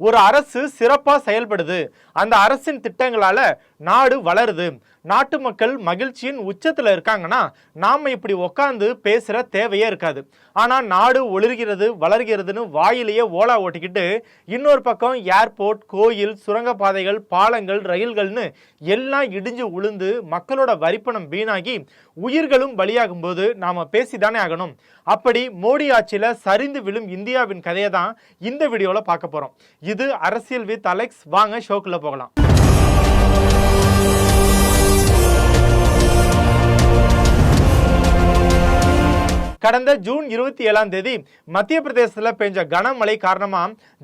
ஒரு அரசு சிறப்பாக செயல்படுது. அந்த அரசின் திட்டங்களால் நாடு வளருது. நாட்டு மக்கள் மகிழ்ச்சியின் உச்சத்தில் இருக்காங்கன்னா நாம் இப்படி உக்காந்து பேசுகிற தேவையே இருக்காது. ஆனால் நாடு ஒளிர்கிறது வளர்கிறதுன்னு வாயிலேயே ஓலா ஓட்டிக்கிட்டு இன்னொரு பக்கம் ஏர்போர்ட் கோயில் சுரங்கப்பாதைகள் பாலங்கள் ரயில்கள்னு எல்லாம் இடிஞ்சு உளுந்து மக்களோட வரிப்பணம் வீணாகி உயிர்களும் பலியாகும் போது நாம பேசிதானே ஆகணும். அப்படி மோடி ஆட்சியில் சரிந்து விழும் இந்தியாவின் கதையை தான் இந்த வீடியோவில் பார்க்க போகிறோம் இது அரசியல் வித் அலெக்ஸ் வாங்க ஷோக்குள்ள போகலாம். கடந்த ஜூன் இருபத்தி ஏழாம் தேதி மத்திய பிரதேசத்தில் பெஞ்ச கனமழை காரணமாக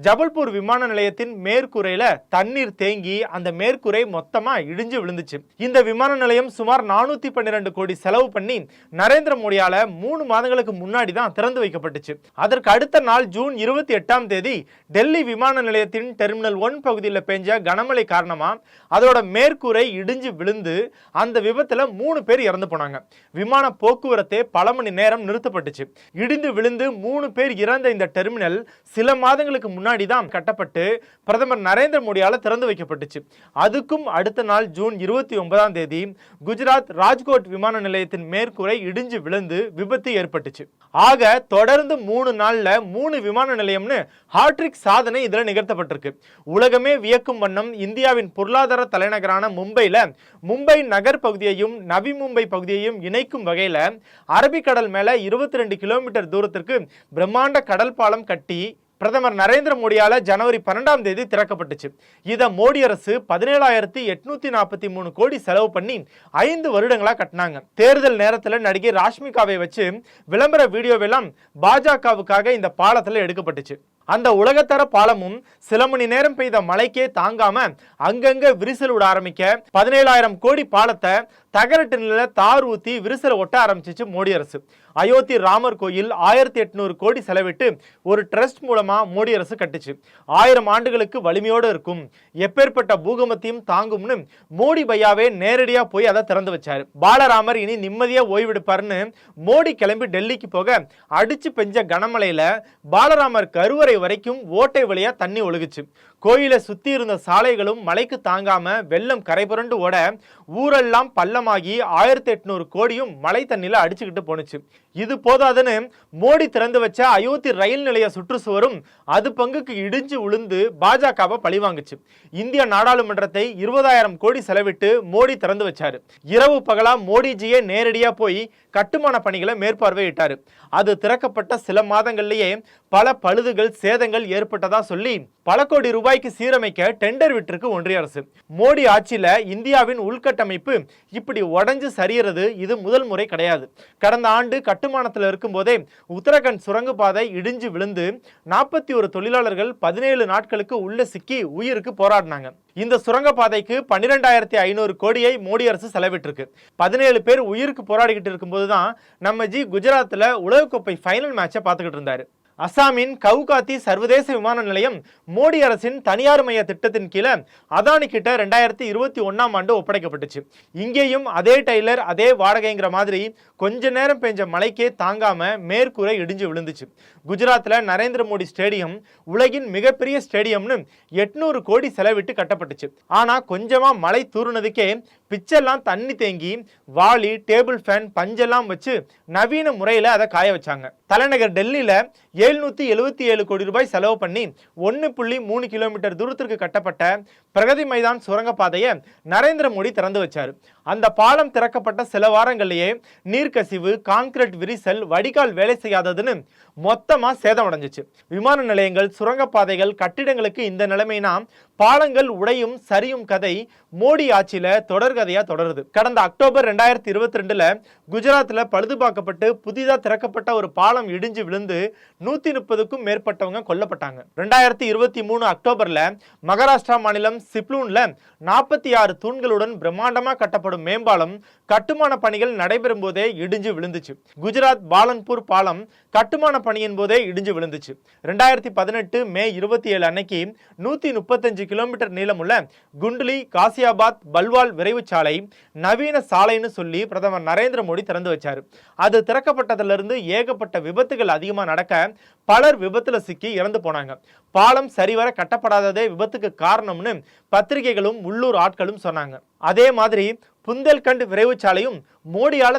ஜபல்பூர் விமான நிலையத்தின் மேற்கூரையில் தண்ணீர் தேங்கி அந்த மேற்கூரை மொத்தமாக இடிஞ்சு விழுந்துச்சு. இந்த விமான நிலையம் சுமார் நானூத்தி பன்னிரெண்டு கோடி செலவு பண்ணி நரேந்திர மோடியால மூணு மாதங்களுக்கு முன்னாடி தான் திறந்து வைக்கப்பட்டுச்சு. அதற்கு அடுத்த நாள் ஜூன் இருபத்தி எட்டாம் தேதி டெல்லி விமான நிலையத்தின் டெர்மினல் ஒன் பகுதியில் பெஞ்ச கனமழை காரணமாக அதோட மேற்கூரை இடிஞ்சு விழுந்து அந்த விபத்தில் மூணு பேர் இறந்து போனாங்க. விமான போக்குவரத்தே பல மணி நேரம் நிறுத்தப்பட்டுச்சு. இடிந்து விழுந்து மூணு பேர் இறந்த இந்த டெர்மினல் சில மாதங்களுக்கு முன்னாடி தான் கட்டப்பட்டு பிரதமர் நரேந்திர மோடியால் திறந்து வைக்கப்பட்டுச்சு. அதுக்கும் அடுத்த நாள் ஜூன் இருபத்தி ஒன்பதாம் தேதி குஜராத் ராஜ்கோட் விமான நிலையத்தின் மேற்கூரை இடிஞ்சு விழுந்து விபத்து ஏற்பட்டுச்சு. ஆக தொடர்ந்து மூணு நாளில் மூணு விமான நிலையம்னு ஹாட்ரிக் சாதனை இதில் நிகழ்த்தப்பட்டிருக்கு. உலகமே வியக்கும் வண்ணம் இந்தியாவின் பொருளாதார தலைநகரான மும்பையில் மும்பை நகர் பகுதியையும் நவி மும்பை பகுதியையும் இணைக்கும் வகையில் அரபிக்கடல் மேலே இருபது எழுபத்தி ரெண்டு கிலோமீட்டர் தூரத்திற்கு பிரம்மாண்ட கடல் பாலம் கட்டி பிரதமர் நரேந்திர மோடியால ஜனவரி பன்னெண்டாம் தேதி திறக்கப்பட்டுச்சு. இதை மோடி அரசு பதினேழாயிரத்தி எட்நூத்தி நாற்பத்தி மூணு கோடி செலவு பண்ணி ஐந்து வருடங்களா கட்டினாங்க. தேர்தல் நேரத்தில் நடிகை ராஷ்மிகாவை வச்சு விளம்பர வீடியோவெல்லாம் பாஜகவுக்காக இந்த பாலத்தில் எடுக்கப்பட்டுச்சு. அந்த உலகத்தர பாலமும் சில மணி நேரம் பெய்த மழைக்கே தாங்காம அங்கங்க விரிசல் விட ஆரம்பிக்க பதினேழாயிரம் கோடி பாலத்தை தகரட்டு நில தார் ஊத்தி விரிசல் ஒட்ட ஆரம்பிச்சிச்சு மோடி அரசு. அயோத்தி ராமர் கோயில் ஆயிரத்தி எட்நூறு கோடி செலவிட்டு ஒரு ட்ரஸ்ட் மூலமா மோடி அரசு கட்டுச்சு. ஆயிரம் ஆண்டுகளுக்கு வலிமையோடு இருக்கும். எப்பேற்பட்ட பூகம்பத்தையும் தாங்கும்னு மோடி பையாவே நேரடியா போய் அதை திறந்து வச்சாரு. பாலராமர் இனி நிம்மதியா ஓய்வெடுப்பாருன்னு மோடி கிளம்பி டெல்லிக்கு போக அடிச்சு பெஞ்ச கனமழையில பாலராமர் கருவறை கருவறை வரைக்கும் ஓட்டை வழியாக தண்ணி ஒழுகுச்சு. கோயிலை சுற்றி இருந்த சாலைகளும் மலைக்கு தாங்காமல் வெள்ளம் கரைபுரண்டு ஓட ஊரெல்லாம் பள்ளமாகி ஆயிரத்தி எட்நூறு கோடியும் மழை தண்ணியில் அடிச்சுக்கிட்டு போணுச்சு. இது போதாதுன்னு மோடி திறந்து வச்ச அயோத்தி ரயில் நிலைய சுற்றுச்சுவரும் அது பங்குக்கு இடிஞ்சு உளுந்து பாஜகவை பழிவாங்குச்சு இந்திய நாடாளுமன்றத்தை இருபதாயிரம் கோடி செலவிட்டு மோடி திறந்து வச்சாரு. இரவு பகலா மோடிஜியே நேரடியாக போய் கட்டுமான பணிகளை மேற்பார்வையிட்டாரு. அது திறக்கப்பட்ட சில மாதங்கள்லேயே பல பழுதுகள் சேதங்கள் ஏற்பட்டதா சொல்லி பல கோடி ரூபாய்க்கு சீரமைக்க டெண்டர் விட்டிருக்கு ஒன்றிய அரசு. மோடி ஆட்சியில இந்தியாவின் உள்கட்டமைப்பு இப்படி உடஞ்சு சரியறது இது முதல் முறை கிடையாது. கடந்த ஆண்டு கட்டுமானத்தில் இருக்கும்போதே உத்தரகண்ட் சுரங்கப்பாதை இடிஞ்சு விழுந்து நாற்பத்தி ஒரு தொழிலாளர்கள் பதினேழு நாட்களுக்கு உள்ள சிக்கி உயிருக்கு போராடினாங்க. இந்த சுரங்கப்பாதைக்கு பன்னிரெண்டாயிரத்தி ஐநூறு கோடியை மோடி அரசு செலவிட்டிருக்கு. பதினேழு பேர் உயிருக்கு போராடிக்கிட்டு இருக்கும்போது தான் நம்ம ஜி குஜராத்தில் உலகக்கோப்பை ஃபைனல் மேட்சை பார்த்துக்கிட்டு இருந்தாரு. அசாமின் கவுகாத்தி சர்வதேச விமான நிலையம் மோடி அரசின் தனியார் மைய திட்டத்தின் கீழே அதானி கிட்ட ரெண்டாயிரத்தி இருபத்தி ஒன்றாம் ஆண்டு ஒப்படைக்கப்பட்டுச்சு. இங்கேயும் அதே டைலர் அதே வாடகைங்கிற மாதிரி கொஞ்ச நேரம் பெஞ்ச மழைக்கே தாங்காம மேற்கூரை இடிஞ்சு விழுந்துச்சு. குஜராத்தில் நரேந்திர மோடி ஸ்டேடியம் உலகின் மிகப்பெரிய ஸ்டேடியம்னு எட்நூறு கோடி செலவிட்டு கட்டப்பட்டுச்சு. ஆனால் கொஞ்சமாக மழை தூறுனதுக்கே பிச்செல்லாம் தண்ணி தேங்கி வாளி டேபிள் ஃபேன் பஞ்செல்லாம் வச்சு நவீன முறையில் அதை காய வச்சாங்க. தலைநகர் டெல்லியில் எழுநூற்றி எழுபத்தி ஏழு கோடி ரூபாய் செலவு பண்ணி ஒன்று புள்ளி மூணு கிலோமீட்டர் தூரத்திற்கு கட்டப்பட்ட பிரகதி மைதான் சுரங்கப்பாதையை நரேந்திர மோடி திறந்து வச்சார். அந்த பாலம் திறக்கப்பட்ட சில வாரங்கள்லேயே நீர்க்கசிவு கான்கிரீட் விரிசல் வடிகால் வேலை செய்யாததுன்னு மொத்தமாக சேதமடைஞ்சிச்சு. விமான நிலையங்கள் சுரங்கப்பாதைகள் கட்டிடங்களுக்கு இந்த நிலைமைனா பாலங்கள் உடையும் சரியும் கதை மோடி ஆட்சியில் தொடர்கதையாக தொடருது. கடந்த அக்டோபர் ரெண்டாயிரத்தி இருபத்தி ரெண்டில் குஜராத்தில் பழுதுபாக்கப்பட்டு புதிதாக திறக்கப்பட்ட ஒரு பாலம் இடிஞ்சு விழுந்து நூற்றி முப்பதுக்கும் மேற்பட்டவங்க கொல்லப்பட்டாங்க. ரெண்டாயிரத்தி இருபத்தி மூணு அக்டோபரில் மகாராஷ்டிரா மாநிலம் சிப்லூன்ல நாற்பத்தி ஆறு தூண்களுடன் பிரம்மாண்டமாக கட்டப்படும் மேம்பாலம் கட்டுமான பணிகள் நடைபெறும் போதே இடிஞ்சு விழுந்துச்சு. குஜராத் பாலன்பூர் பாலம் கட்டுமான பணியின் போதே இடிஞ்சு விழுந்துச்சு. ரெண்டாயிரத்தி பதினெட்டு மே இருபத்தி ஏழு அன்னைக்கு நூத்தி முப்பத்தஞ்சு கிலோமீட்டர் நீளமுள்ள குண்டுலி காசியாபாத் பல்வால் விரைவு சாலை நவீன சாலைன்னு சொல்லி பிரதமர் நரேந்திர மோடி திறந்து வச்சார். அது திறக்கப்பட்டதிலிருந்து ஏகப்பட்ட விபத்துகள் அதிகமாக நடக்க பலர் விபத்தில் சிக்கி இறந்து போனாங்க. பாலம் சரிவர கட்டப்படாததே விபத்துக்கு காரணம்னு பத்திரிகைகளும் உள்ளூர் ஆட்களும் சொன்னாங்க. அதே மாதிரி புந்தல்கண்ட் விரைவு சாலையும்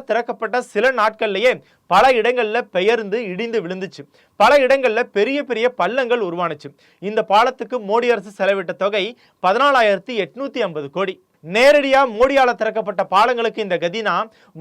திறக்கப்பட்ட சில நாட்கள்லேயே பல இடங்களில் பெயர்ந்து இடிந்து விழுந்துச்சு. பல இடங்களில் பெரிய பெரிய பள்ளங்கள் உருவானுச்சு. இந்த பாலத்துக்கு மோடி அரசு செலவிட்ட தொகை பதினாலாயிரத்தி எட்நூத்தி ஐம்பது கோடி. நேரடியாக மோடியால் திறக்கப்பட்ட பாலங்களுக்கு இந்த கதினா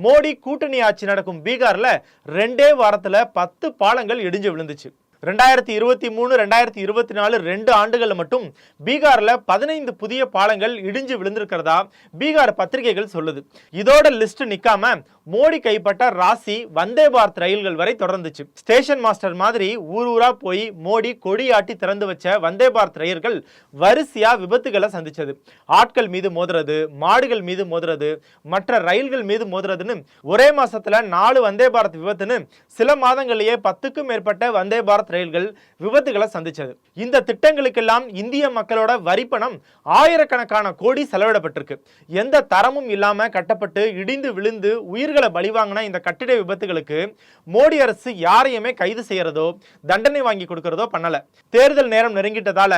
மோடி கூட்டணி ஆட்சி நடக்கும் பீகாரில் ரெண்டே வாரத்தில் பத்து பாலங்கள் இடிஞ்சு விழுந்துச்சு. ரெண்டாயிரத்தி இருபத்தி மூணு ரெண்டாயிரத்தி இருபத்தி நாலு ரெண்டு ஆண்டுகள் மட்டும் பீகாரில் பதினைந்து புதிய பாலங்கள் இடிஞ்சு விழுந்திருக்கிறதா பீகார் பத்திரிகைகள் சொல்லுது. இதோட லிஸ்ட் நிற்காம மோடி கைப்பட்ட ராசி வந்தே பாரத் ரயில்கள் வரை தொடர்ந்துச்சு. ஸ்டேஷன் மாஸ்டர் மாதிரி ஊர் ஊரா போய் மோடி கொடியாட்டி திறந்து வச்ச வந்தே பாரத் ரயில்கள் வரிசையா விபத்துகளை சந்திச்சது. ஆட்கள் மீது மோதுறது மாடுகள் மீது மோதுறது மற்ற ரயில்கள் மீது மோதுறதுன்னு ஒரே மாசத்துல நாலு வந்தே பாரத் விபத்துன்னு சில மாதங்களிலேயே பத்துக்கும் மேற்பட்ட வந்தே பாரத் ரயில்கள் விபத்துகளை சந்திச்சது. இந்த திட்டங்களுக்கெல்லாம் இந்திய மக்களோட வரிப்பணம் ஆயிரக்கணக்கான கோடி செலவிடப்பட்டிருக்கு. எந்த தரமும் இல்லாம கட்டப்பட்டு இடிந்து விழுந்து உயிர்களை பலிவாங்கின இந்த கட்டிட விபத்துகளுக்கு மோடி அரசு யாரையுமே கைது செய்யறதோ தண்டனை வாங்கி கொடுக்கறதோ பண்ணல. தேர்தல் நேரம் நெருங்கிட்டதால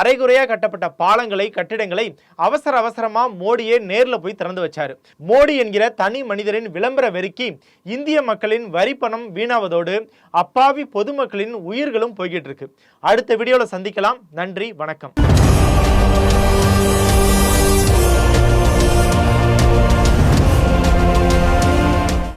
அரைகுறையா கட்டப்பட்ட பாலங்களை கட்டிடங்களை அவசர அவசரமா மோடியே நேர்ல போய் திறந்து வச்சாரு. மோடி என்கிற தனி மனிதரின் விளம்பர வெறுக்கி இந்திய மக்களின் வரிப்பணம் வீணாவதோடு அப்பாவி பொதுமக்களின் உயிர்களும் போய்கிட்டு இருக்கு அடுத்த வீடியோவில் சந்திக்கலாம். நன்றி வணக்கம்.